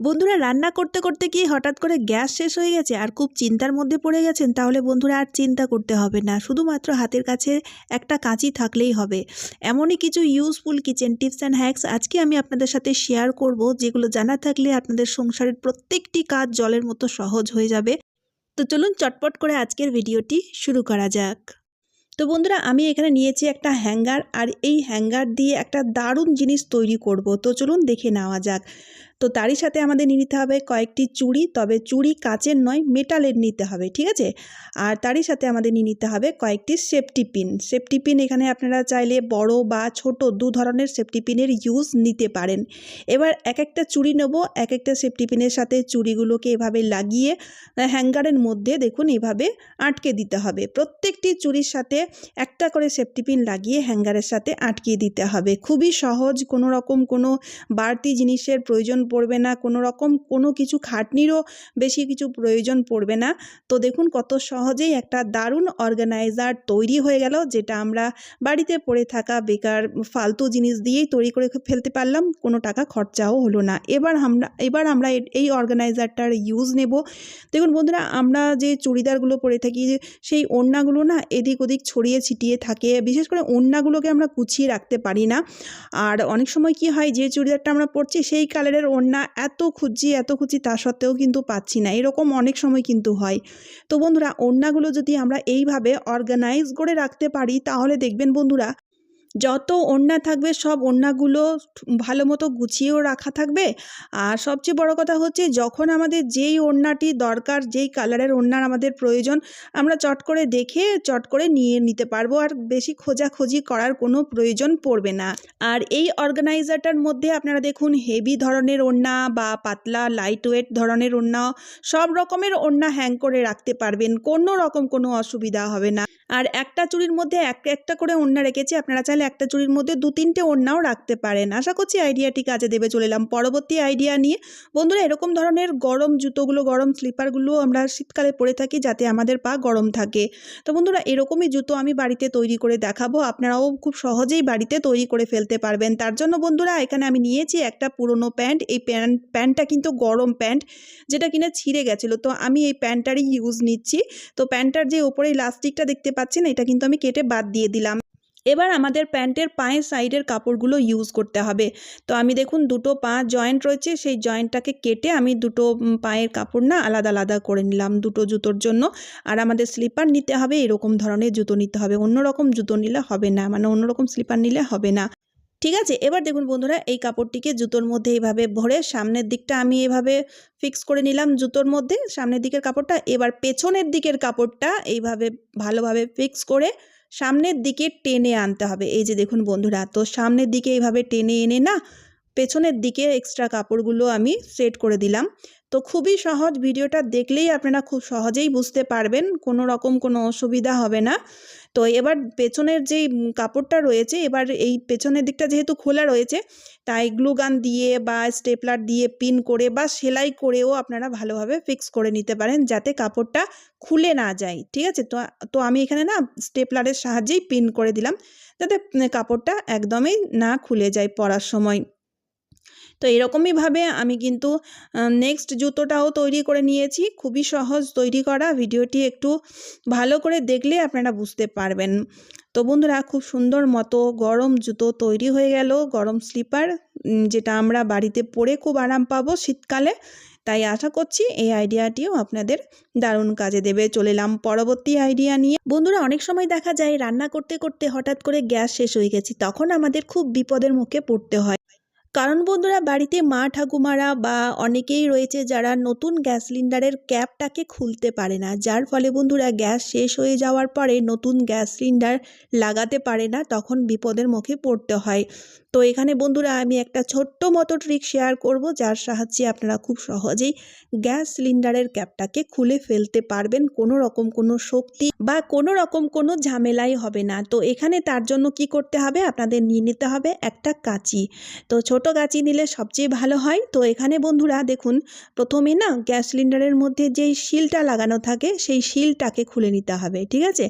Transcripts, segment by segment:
বন্ধুরা, রান্না করতে করতে কি হঠাৎ করে গ্যাস শেষ হয়ে গেছে আর খুব চিন্তার মধ্যে পড়ে গেছেন? তাহলে বন্ধুরা, আর চিন্তা করতে হবে না। শুধুমাত্র হাতের কাছে একটা কাঁচি থাকলেই হবে। এমনই কিছু useful kitchen tips and hacks আজকে আমি আপনাদের সাথে শেয়ার করব, যেগুলো জানা থাকলে আপনাদের সংসারের প্রত্যেকটি কাজ জলের মতো সহজ হয়ে যাবে। তো চলুন চটপট করে আজকের ভিডিওটি শুরু করা যাক। তো বন্ধুরা, আমি এখানে নিয়েছি একটা হ্যাঙ্গার আর এই হ্যাঙ্গার দিয়ে একটা দারুণ জিনিস তৈরি করব। তো চলুন দেখে নেওয়া যাক। তো তারই সাথে আমাদের নিতে হবে কয়েকটি চুড়ি, তবে চুড়ি কাচের নয়, মেটালের নিতে হবে, ঠিক আছে? আর তারই সাথে আমাদের নিয়ে নিতে হবে কয়েকটি সেফটি পিন সেফটি পিন এখানে আপনারা চাইলে বড় বা ছোট দু ধরনের সেফটি পিনের ইউজ নিতে পারেন। এবার এক একটা চুড়ি নেব, এক একটা সেফটি পিনের সাথে চুড়িগুলোকে এভাবে লাগিয়ে হ্যাঙ্গারের মধ্যে দেখুন এভাবে আটকে দিতে হবে। প্রত্যেকটি চুড়ির সাথে একটা করে সেফটি পিন লাগিয়ে হ্যাঙ্গারের সাথে আটকিয়ে দিতে হবে। খুবই সহজ কোনো রকম কোনো বাড়তি জিনিসের প্রয়োজন পড়বে না, কোনো রকম কোনো কিছু খাটনিরও বেশি কিছু প্রয়োজন পড়বে না। তো দেখুন কত সহজেই একটা দারুণ অর্গানাইজার তৈরি হয়ে গেল, যেটা আমরা বাড়িতে পড়ে থাকা বেকার ফালতু জিনিস দিয়েই তৈরি করে ফেলতে পারলাম, কোনো টাকা খরচাও হলো না। এবার আমরা এবার আমরা এই অর্গানাইজারটার ইউজ নেব। দেখুন বন্ধুরা, আমরা যে চুড়িদারগুলো পরে থাকি সেই ওড়নাগুলো না এদিক ওদিক ছড়িয়ে ছিটিয়ে থাকে, বিশেষ করে ওড়নাগুলোকে আমরা গুছিয়ে রাখতে পারি না। আর অনেক সময় কি হয়, যে চুড়িদারটা আমরা পরছি, সেই কালারের ওড়না এত খুঁজি এত খুঁজি তা সত্ত্বেও কিন্তু পাচ্ছি না। এরকম অনেক সময় কিন্তু হয়। তো বন্ধুরা, ওড়নাগুলো যদি আমরা এইভাবে অর্গানাইজ করে রাখতে পারি, তাহলে দেখবেন বন্ধুরা যত ওড়না থাকবে, সব ওড়নাগুলো ভালো মতো গুছিয়েও রাখা থাকবে। আর সবচেয়ে বড় কথা হচ্ছে, যখন আমাদের যেই ওড়নাটি দরকার, যেই কালারের ওড়নার আমাদের প্রয়োজন, আমরা চট করে দেখে, চট করে নিয়ে নিতে পারব। আর বেশি খোঁজাখুঁজি করার কোনো প্রয়োজন পড়বে না। আর এই অর্গানাইজারটার মধ্যে আপনারা দেখুন, হেভি ধরনের ওড়না বা পাতলা লাইট ওয়েট ধরনের ওড়না, সব রকমের ওড়না হ্যাং করে রাখতে পারবেন। কোনো রকম কোনো অসুবিধা হবে না। আর একটা চুড়ির মধ্যে এক একটা করে ওড়না রেখেছি। আপনারা চাইলে একটা চুড়ির মধ্যে দু তিনটে ওড়নাও রাখতে পারেন। আশা করছি আইডিয়াটি কাজে দেবে। চলে এলাম পরবর্তী আইডিয়া নিয়ে। বন্ধুরা, এরকম ধরনের গরম জুতোগুলো, গরম স্লিপারগুলো আমরা শীতকালে পরে থাকি যাতে আমাদের পা গরম থাকে। তো বন্ধুরা, এরকমই জুতো আমি বাড়িতে তৈরি করে দেখাবো। আপনারাও খুব সহজেই বাড়িতে তৈরি করে ফেলতে পারবেন। তার জন্য বন্ধুরা, এখানে আমি নিয়েছি একটা পুরনো প্যান্ট। এই প্যান্ট প্যান্টটা কিন্তু গরম প্যান্ট, যেটা কিনা ছিঁড়ে গেছিল। তো আমি এই প্যান্টটারই ইউজ নিচ্ছি। তো প্যান্টটার যে ওপরে ইলাস্টিকটা দেখতে পাচ্ছেন এটা কিন্তু আমি কেটে বাদ দিয়ে দিলাম। এবার আমাদের প্যান্টের পায়ের সাইডের কাপড়গুলো ইউজ করতে হবে। তো আমি দেখুন, দুটো পা জয়েন্ট রয়েছে, সেই জয়েন্টটাকে কেটে আমি দুটো পায়ের কাপড় না আলাদা আলাদা করে নিলাম দুটো জুতোর জন্য। আর আমাদের স্লিপার নিতে হবে, এরকম ধরনের জুতো নিতে হবে, অন্যরকম জুতো নিলে হবে না মানে অন্যরকম স্লিপার নিলে হবে না। ঠিক আছে? এবার দেখুন বন্ধুরা, এই কাপড়টিকে জুতোর মধ্যে এইভাবে ভরে সামনের দিকটা আমি এভাবে ফিক্স করে নিলাম জুতোর মধ্যে। সামনের দিকের কাপড়টা, এবার পেছনের দিকের কাপড়টা এইভাবে ভালোভাবে ফিক্স করে সামনের দিকে টেনে আনতে হবে। এই যে দেখুন বন্ধুরা, তো সামনের দিকে এইভাবে টেনে এনে না পেছনের দিকে এক্সট্রা কাপড়গুলো আমি সেট করে দিলাম। তো খুবই সহজ ভিডিওটা দেখলেই আপনারা খুব সহজেই বুঝতে পারবেন, কোনো রকম কোনো অসুবিধা হবে না। তো এবার পেছনের যেই কাপড়টা রয়েছে, এবার এই পেছনের দিকটা যেহেতু খোলা রয়েছে, তাই গ্লুগান দিয়ে বা স্টেপলার দিয়ে পিন করে বা সেলাই করেও আপনারা ভালোভাবে ফিক্স করে নিতে পারেন যাতে কাপড়টা খুলে না যায়, ঠিক আছে? তো তো আমি এখানে না স্টেপলারের সাহায্যেই পিন করে দিলাম, যাতে কাপড়টা একদমই না খুলে যায় পরার সময়। তো এরকমইভাবে আমি কিন্তু নেক্সট জুতোটাও তৈরি করে নিয়েছি। খুবই সহজ তৈরি করা। ভিডিওটি একটু ভালো করে দেখলে আপনারা বুঝতে পারবেন। তো বন্ধুরা, খুব সুন্দর মতো গরম জুতো তৈরি হয়ে গেল। গরম স্লিপার যেটা আমরা বাড়িতে পরে খুব আরাম পাবো শীতকালে। তাই আশা করছি এই আইডিয়াটিও আপনাদের দারুণ কাজে দেবে। চলে এলাম পরবর্তী আইডিয়া নিয়ে। বন্ধুরা, অনেক সময় দেখা যায় রান্না করতে করতে হঠাৎ করে গ্যাস শেষ হয়ে গেছে। তখন আমাদের খুব বিপদের মুখে পড়তে হয়। কারণ বন্ধুরা, বাড়িতে মা ঠাকুমারা বা অনেকেই রয়েছে যারা নতুন গ্যাস সিলিন্ডারের ক্যাপটাকে খুলতে পারে না। যার ফলে বন্ধুরা, গ্যাস শেষ হয়ে যাওয়ার পরে নতুন গ্যাস সিলিন্ডার লাগাতে পারে না, তখন বিপদের মুখে পড়তে হয়। তো এখানে বন্ধুরা, আমি একটা ছোট্ট মতো ট্রিক শেয়ার করব, যার সাহায্যে আপনারা খুব সহজেই গ্যাস সিলিন্ডারের ক্যাপটাকে খুলে ফেলতে পারবেন। কোনো রকম কোনো শক্তি বা কোনো রকম কোনো ঝামেলাই হবে না। তো এখানে তার জন্য কি করতে হবে? আপনাদের নিয়ে নিতে হবে একটা কাঁচি। তো ছোট কাঁচি নিলে সবচেয়ে ভালো হয়। তো এখানে বন্ধুরা দেখুন, প্রথমে না গ্যাস সিলিন্ডারের মধ্যে যেই শিলটা লাগানো থাকে, সেই শিলটাকে খুলে নিতে হবে, ঠিক আছে?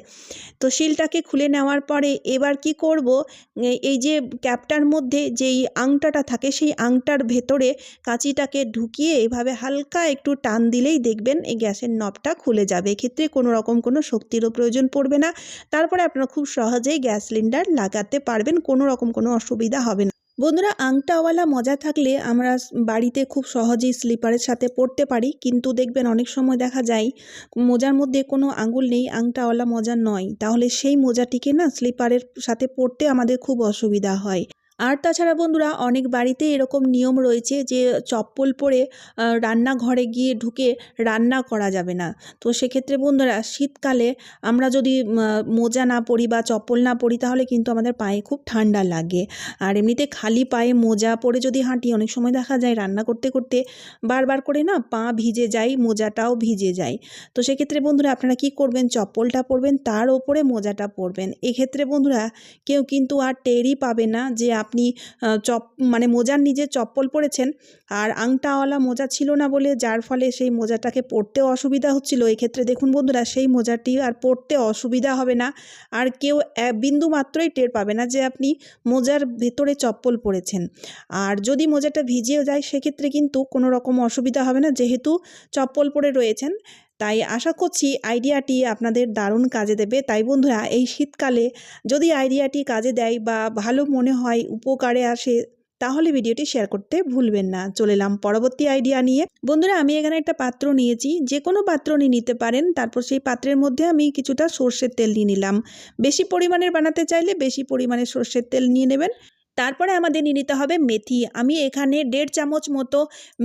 তো শিলটাকে খুলে নেওয়ার পরে এবার কি করব? এই যে ক্যাপটার মধ্যে যেই আংটাটা থাকে, সেই আংটার ভেতরে কাঁচিটাকে ঢুকিয়ে এভাবে হালকা একটু টান দিলেই দেখবেন এই গ্যাসের নবটা খুলে যাবে। এক্ষেত্রে কোনো রকম কোনো শক্তিরও প্রয়োজন পড়বে না। তারপরে আপনারা খুব সহজেই গ্যাস সিলিন্ডার লাগাতে পারবেন, কোনো রকম কোনো অসুবিধা হবে না। বন্ধুরা, আংটাওয়ালা মজা থাকলে আমরা বাড়িতে খুব সহজেই স্লিপারের সাথে পড়তে পারি। কিন্তু দেখবেন অনেক সময় দেখা যায়, মোজার মধ্যে কোনো আঙুল নেই, আংটাওয়ালা মজা নয়। তাহলে সেই মোজাটিকে না, স্লিপারের সাথে পড়তে আমাদের খুব অসুবিধা হয়। আর তাছাড়া বন্ধুরা অনেক বাড়িতে এরকম নিয়ম রয়েছে যে চপ্পল পরে রান্নাঘরে গিয়ে ঢুকে রান্না করা যাবে না। তো সেক্ষেত্রে বন্ধুরা শীতকালে আমরা যদি মোজা না পরি বা চপ্পল না পরি তাহলে কিন্তু আমাদের পায়ে খুব ঠান্ডা লাগে। আর এমনিতে খালি পায়ে মোজা পরে যদি হাঁটি অনেক সময় দেখা যায় রান্না করতে করতে বারবার করে না পা ভিজে যায়, মোজাটাও ভিজে যায়। তো সেক্ষেত্রে বন্ধুরা আপনারা কি করবেন? চপ্পলটা পরবেন, তার ওপরে মোজাটা পরবেন। এক্ষেত্রে বন্ধুরা কেউ কিন্তু আর টেরই পাবে না যে আপনি চপ মানে মোজার নিজে চপ্পল পরেছেন আর আংটাওয়ালা মোজা ছিল না বলে যার ফলে সেই মোজাটাকে পরতেও অসুবিধা হচ্ছিল। এক্ষেত্রে দেখুন বন্ধুরা, সেই মোজাটি আর পরতে অসুবিধা হবে না। আর কেউ বিন্দু মাত্রই টের পাবে না যে আপনি মোজার ভেতরে চপ্পল পরেছেন। আর যদি মোজাটা ভিজেও যায়, সেক্ষেত্রে কিন্তু কোনো রকম অসুবিধা হবে না। যেহেতু চপ্পল পরে রয়েছেন তাই আশা করছি আইডিয়াটি আপনাদের দারুণ কাজে দেবে। তাই বন্ধুরা, এই শীতকালে যদি আইডিয়াটি কাজে দেয় বা ভালো মনে হয়, উপকারে আসে, তাহলে ভিডিওটি শেয়ার করতে ভুলবেন না। চলে এলাম পরবর্তী আইডিয়া নিয়ে। বন্ধুরা, আমি এখানে একটা পাত্র নিয়েছি। যে কোনো পাত্র নিয়ে নিতে পারেন। তারপর সেই পাত্রের মধ্যে আমি কিছুটা সর্ষের তেল নিয়ে নিলাম। বেশি পরিমাণের বানাতে চাইলে বেশি পরিমাণে সর্ষের তেল নিয়ে নেবেন। তারপরে আমাদের নিয়ে নিতে হবে মেথি। আমি এখানে দেড় চামচ মতো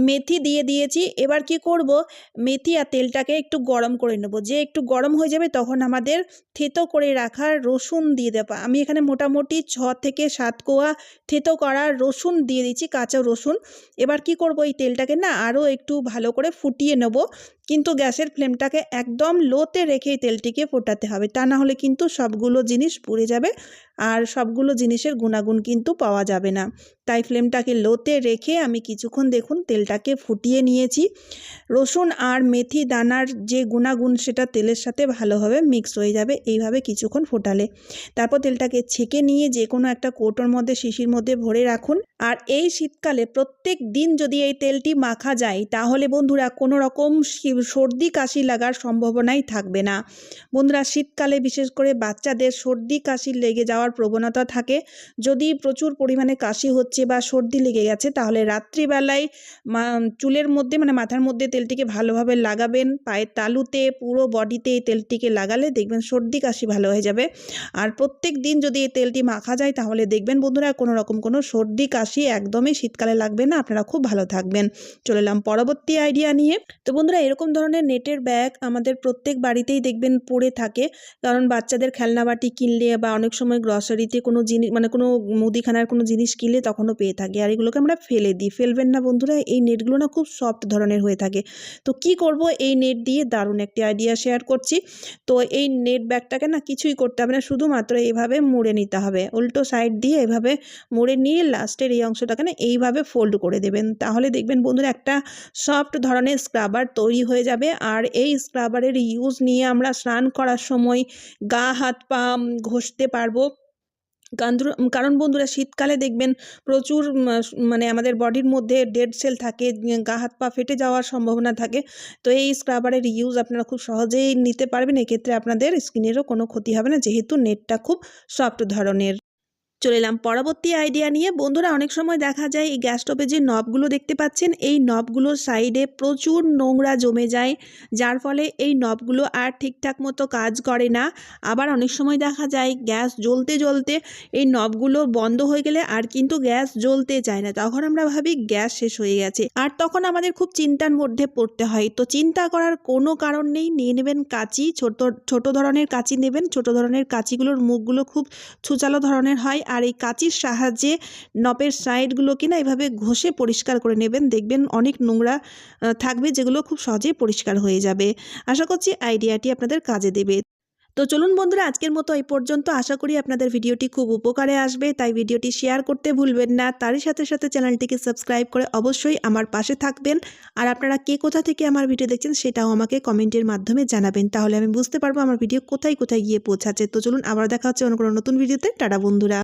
মেথি দিয়ে দিয়েছি। এবার কি করব? মেথি আর তেলটাকে একটু গরম করে নেব। যে একটু গরম হয়ে যাবে তখন আমাদের থেতো করে রাখা রসুন দিয়ে দেবো। আমি এখানে মোটামুটি ছ থেকে সাত কোয়া থেতো করা রসুন দিয়ে দিচ্ছি কাঁচা রসুন। এবার কি করব? এই তেলটাকে না আরও একটু ভালো করে ফুটিয়ে নেব। কিন্তু গ্যাসের ফ্লেমটাকে একদম লোতে রেখেই তেলটিকে ফোটাতে হবে। তা না হলে কিন্তু সবগুলো জিনিস পুড়ে যাবে আর সবগুলো জিনিসের গুণাগুণ কিন্তু পাওয়া যাবে না। তাই ফ্লেমটাকে লোতে রেখে আমি কিছুক্ষণ দেখুন তেলটাকে ফুটিয়ে নিয়েছি। রসুন আর মেথি দানার যে গুণাগুণ সেটা তেলের সাথে ভালোভাবে মিক্স হয়ে যাবে এইভাবে কিছুক্ষণ ফোটালে। তারপর তেলটাকে ছেঁকে নিয়ে যে কোনো একটা কৌটোর মধ্যে, শিশির মধ্যে ভরে রাখুন। আর এই শীতকালে প্রত্যেক দিন যদি এই তেলটি মাখা যায়, তাহলে বন্ধুরা কোনো রকম সর্দি কাশি লাগার সম্ভাবনাই থাকবে না। বন্ধুরা, শীতকালে বিশেষ করে বাচ্চাদের সর্দি কাশি লেগে যাওয়ার প্রবণতা থাকে। যদি প্রচুর পরিমাণে কাশি হচ্ছে বা সর্দি লেগে গেছে, তাহলে রাত্রিবেলায় চুলের মধ্যে মানে মাথার মধ্যে তেলটিকে ভালোভাবে লাগাবেন। পায়ের তালুতে, পুরো বডিতে এই তেলটিকে লাগালে দেখবেন সর্দি কাশি ভালো হয়ে যাবে। আর প্রত্যেক দিন যদি এই তেলটি মাখা যায়, তাহলে দেখবেন বন্ধুরা, কোনো রকম কোনো সর্দি কাশি একদমই শীতকালে লাগবে না। আপনারা খুব ভালো থাকবেন। চলে এলাম পরবর্তী আইডিয়া নিয়ে। তো বন্ধুরা, এরকম ধরনের নেটের ব্যাগ আমাদের প্রত্যেক বাড়িতেই দেখবেন পড়ে থাকে। কারণ বাচ্চাদের খেলনা বাটি কিনলে বা অনেক সময় গ্রসারিতে কোনো জিনিস মানে কোনো মুদিখানার কোনো জিনিস কিনলে তখনও পেয়ে থাকে। আর এগুলোকে আমরা ফেলে দিই। ফেলবেন না বন্ধুরা, এই নেটগুলো না খুব সফট ধরনের হয়ে থাকে। তো কি করব? এই নেট দিয়ে দারুণ একটি আইডিয়া শেয়ার করছি। তো এই নেট ব্যাগটাকে না কিছুই করতে হবে না, শুধুমাত্র এইভাবে মুড়ে নিতে হবে। উল্টো সাইড দিয়ে এভাবে মুড়ে নিয়ে লাস্টের এই অংশটাকে না এইভাবে ফোল্ড করে দেবেন। তাহলে দেখবেন বন্ধুরা একটা সফট ধরনের স্ক্রাবার তৈরি হয়ে যাবে। আর এই স্ক্রাবারের ইউজ নিয়ে আমরা স্নান করার সময় গা, হাত, পা ঘষতে পারব। কারণ বন্ধুরা শীতকালে দেখবেন প্রচুর মানে আমাদের বডির মধ্যে ডেড সেল থাকে গা, হাত, পা ফেটে যাওয়ার সম্ভাবনা থাকে। তো এই স্ক্রাবারের ইউজ আপনারা খুব সহজেই নিতে পারবেন। এক্ষেত্রে আপনাদের স্কিনেরও কোনো ক্ষতি হবে না, যেহেতু নেটটা খুব সফট ধরনের। চলে এলাম। পরবর্তী আইডিয়া নিয়ে বন্ধুরা অনেক সময় দেখা যায় এই গ্যাস স্টোভে যে নবগুলো দেখতে পাচ্ছেন, এই নবগুলোর সাইডে প্রচুর নোংরা জমে যায়, যার ফলে এই নবগুলো আর ঠিকঠাক মতো কাজ করে না। আবার অনেক সময় দেখা যায় গ্যাস জ্বলতে জ্বলতে এই নবগুলো বন্ধ হয়ে গেলে আর কিন্তু গ্যাস জ্বলতে চায় না। তখন আমরা ভাবি গ্যাস শেষ হয়ে গেছে। আর তখন আমাদের খুব চিন্তার মধ্যে পড়তে হয়। তো চিন্তা করার কোনো কারণ নেই। নিয়ে নেবেন কাঁচি, ছোট ছোট ধরনের কাঁচি নেবেন। ছোট ধরনের কাঁচিগুলোর মুখগুলো খুব ছুচালো ধরনের হয়। আর এই কাঁচির সাহায্যে নপের সাইডগুলোকে না এভাবে ঘষে পরিষ্কার করে নেবেন। দেখবেন অনেক নোংরা থাকবে যেগুলো খুব সহজেই পরিষ্কার হয়ে যাবে। আশা করছি আইডিয়াটি আপনাদের কাজে দেবে। তো চলুন বন্ধুরা, আজকের মতো এই পর্যন্ত। আশা করি আপনাদের ভিডিওটি খুব উপকারে আসবে, তাই ভিডিওটি শেয়ার করতে ভুলবেন না। তারই সাথে সাথে চ্যানেলটিকে সাবস্ক্রাইব করে অবশ্যই আমার পাশে থাকবেন। আর আপনারা কে কোথা থেকে আমার ভিডিও দেখছেন সেটাও আমাকে কমেন্টের মাধ্যমে জানাবেন। তাহলে আমি বুঝতে পারব আমার ভিডিও কোথায় কোথায় গিয়ে পৌঁছাচ্ছে। তো চলুন, আবার দেখা হচ্ছে অন্য কোনো নতুন ভিডিওতে। টাটা বন্ধুরা।